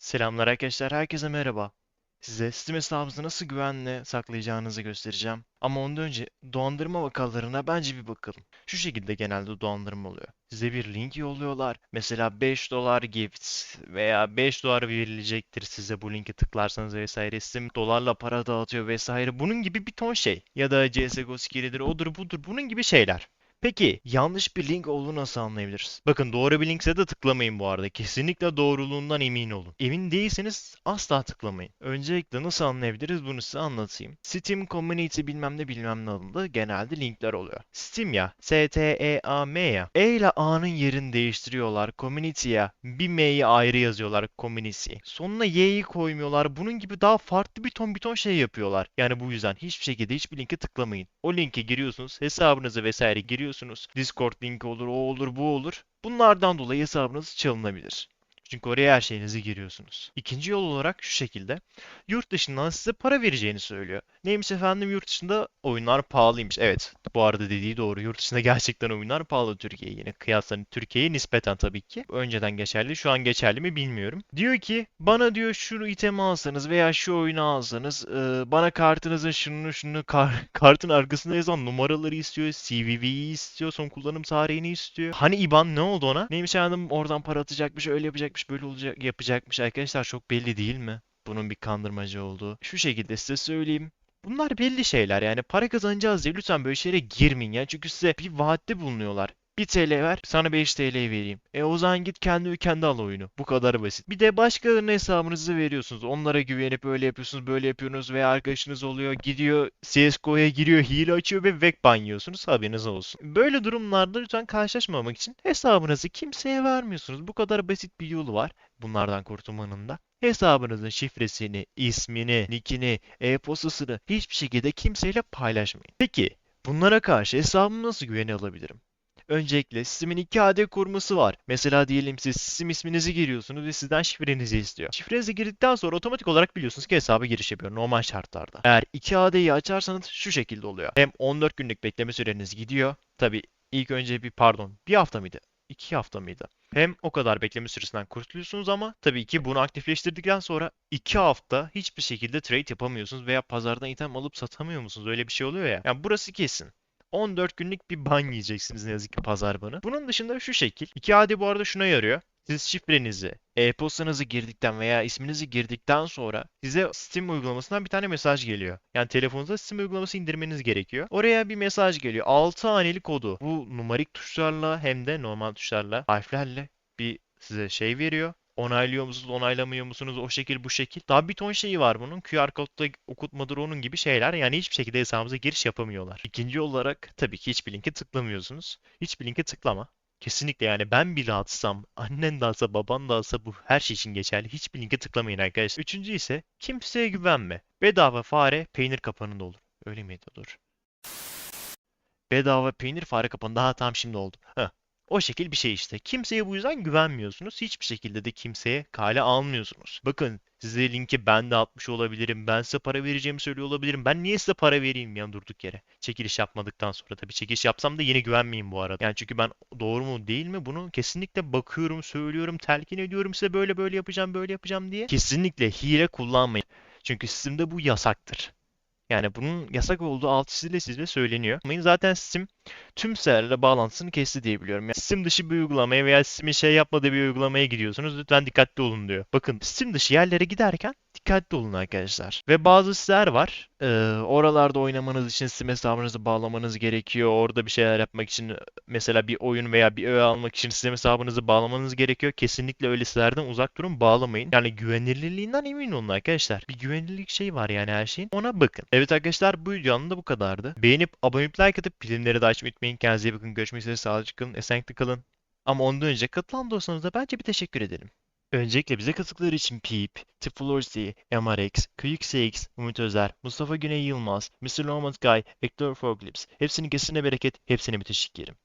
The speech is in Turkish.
Selamlar arkadaşlar, herkese merhaba. Size Steam hesabınızı nasıl güvenle saklayacağınızı göstereceğim. Ama ondan önce dolandırma vakalarına bence bir bakalım. Şu şekilde genelde dolandırma oluyor. Size bir link yolluyorlar. Mesela 5 dolar gift veya 5 dolar verilecektir size bu linke tıklarsanız vesaire. Steam dolarla para dağıtıyor vesaire. Bunun gibi bir ton şey. Ya da CSGO skill'idir, odur budur bunun gibi şeyler. Peki yanlış bir link olduğunu nasıl anlayabiliriz? Bakın doğru bir linkse de tıklamayın bu arada. Kesinlikle doğruluğundan emin olun. Emin değilseniz asla tıklamayın. Öncelikle nasıl anlayabiliriz bunu size anlatayım. Steam Community bilmem ne bilmem ne adında genelde linkler oluyor. Steam ya, S-T-E-A-M ya. E ile A'nın yerini değiştiriyorlar. Community'ye bir M'yi ayrı yazıyorlar community. Sonuna Y'yi koymuyorlar. Bunun gibi daha farklı bir ton bir ton şey yapıyorlar. Yani bu yüzden hiçbir şekilde hiçbir linke tıklamayın. O linke giriyorsunuz, hesabınızı vesaire giriyorsunuz giriyorsunuz. Discord linki olur, o olur, bu olur. Bunlardan dolayı hesabınız çalınabilir. Çünkü oraya her şeyinizi giriyorsunuz. İkinci yol olarak şu şekilde. Yurt dışından size para vereceğini söylüyor. Neymiş efendim yurt dışında oyunlar pahalıymış. Evet bu arada dediği doğru. Yurt dışında gerçekten oyunlar pahalı Türkiye'ye yine. Kıyaslanın Türkiye'ye nispeten tabii ki. Önceden geçerli şu an geçerli mi bilmiyorum. Diyor ki bana diyor şu itemi alsanız veya şu oyunu alsanız bana kartınızın şunu şunu kar, kartın arkasında yazan numaraları istiyor. CVV'yi istiyor. Son kullanım tarihini istiyor. Hani IBAN ne oldu ona? Neymiş efendim oradan para atacakmış öyle yapacakmış böyle olacak yapacakmış. Arkadaşlar çok belli değil mi? Bunun bir kandırmacı olduğu. Şu şekilde size söyleyeyim. Bunlar belli şeyler yani para kazanacağız diye lütfen böyle şeylere girmeyin ya. Çünkü size bir vaatte bulunuyorlar. 1 TL ver sana 5 TL vereyim. E o zaman git kendi ülkende al oyunu. Bu kadar basit. Bir de başkalarının hesabınızı veriyorsunuz. Onlara güvenip öyle yapıyorsunuz böyle yapıyorsunuz veya arkadaşınız oluyor gidiyor CSGO'ya giriyor hile açıyor ve vek ban yiyorsunuz haberiniz olsun. Böyle durumlarda lütfen karşılaşmamak için hesabınızı kimseye vermiyorsunuz. Bu kadar basit bir yolu var bunlardan kurtulmanın da. Hesabınızın şifresini, ismini, nickini, e-postasını hiçbir şekilde kimseyle paylaşmayın. Peki bunlara karşı hesabımı nasıl güvene alabilirim? Öncelikle sistemin 2 AD koruması var. Mesela diyelim siz sistem isminizi giriyorsunuz ve sizden şifrenizi istiyor. Şifrenizi girdikten sonra otomatik olarak biliyorsunuz ki hesaba giriş yapıyor normal şartlarda. Eğer 2 AD'yi açarsanız şu şekilde oluyor. Hem 14 günlük bekleme süreniz gidiyor. Tabi ilk önce bir pardon bir hafta mıydı? 2 hafta mıydı? Hem o kadar bekleme süresinden kurtuluyorsunuz ama tabii ki bunu aktifleştirdikten sonra 2 hafta hiçbir şekilde trade yapamıyorsunuz veya pazardan item alıp satamıyor musunuz? Öyle bir şey oluyor ya. Yani burası kesin. 14 günlük bir ban yiyeceksiniz ne yazık ki pazar banı. Bunun dışında şu şekil. 2 AD bu arada şuna yarıyor. Siz şifrenizi, e-postanızı girdikten veya isminizi girdikten sonra size Steam uygulamasından bir tane mesaj geliyor. Yani telefonunuza Steam uygulaması indirmeniz gerekiyor. Oraya bir mesaj geliyor. 6 haneli kodu. Bu numarik tuşlarla hem de normal tuşlarla, harflerle bir size şey veriyor. Onaylıyor musunuz, onaylamıyor musunuz? O şekil, bu şekil. Daha bir ton şeyi var bunun. QR kodda okutmadır onun gibi şeyler. Yani hiçbir şekilde hesabınıza giriş yapamıyorlar. İkinci olarak tabii ki hiçbir linke tıklamıyorsunuz. Hiçbir linke tıklama. Kesinlikle yani ben bile atsam, annen de alsa, baban da alsa bu her şey için geçerli. Hiçbir linke tıklamayın arkadaşlar. Üçüncü ise kimseye güvenme. Bedava fare peynir kapanında olur. Öyle miydi? Dur. Bedava peynir fare kapanı daha tam şimdi oldu. Heh. O şekil bir şey işte. Kimseye bu yüzden güvenmiyorsunuz. Hiçbir şekilde de kimseye kale almıyorsunuz. Bakın size linki ben de atmış olabilirim. Ben size para vereceğimi söylüyor olabilirim. Ben niye size para vereyim yani durduk yere? Çekiliş yapmadıktan sonra tabii çekiliş yapsam da yine güvenmeyeyim bu arada. Yani çünkü ben doğru mu değil mi bunu kesinlikle bakıyorum, söylüyorum, telkin ediyorum size böyle böyle yapacağım, böyle yapacağım diye. Kesinlikle hile kullanmayın. Çünkü sistemde bu yasaktır. Yani bunun yasak olduğu alt çizili sizle söyleniyor. Zaten Steam tüm sitelerle bağlantısını kesti diye biliyorum. Yani Steam dışı bir uygulamaya veya Steam'in şey yapmadığı bir uygulamaya gidiyorsunuz. Lütfen dikkatli olun diyor. Bakın Steam dışı yerlere giderken dikkatli olun arkadaşlar. Ve bazı siteler var. Ee, oralarda oynamanız için Steam hesabınızı bağlamanız gerekiyor. Orada bir şeyler yapmak için mesela bir oyun veya bir öğe almak için Steam hesabınızı bağlamanız gerekiyor. Kesinlikle öyle sitelerden uzak durun, bağlamayın. Yani güvenilirliğinden emin olun arkadaşlar. Bir güvenilirlik şey var yani her şeyin. Ona bakın. Evet arkadaşlar bu videonun da bu kadardı. Beğenip abone olup like atıp bildirimleri de açmayı unutmayın. Kendinize iyi bakın. Görüşmek üzere. Sağlıcakla kalın. Esenlikle kalın. Ama ondan önce katılan dostlarınıza bence bir teşekkür edelim. Öncelikle bize katıldıkları için Peep, Tiflorzi, MRX, QXX, Ümit Özer, Mustafa Güney Yılmaz, Mr. Norman Guy, Hector Forglips. Hepsinin kesine bereket, teşekkür ederim.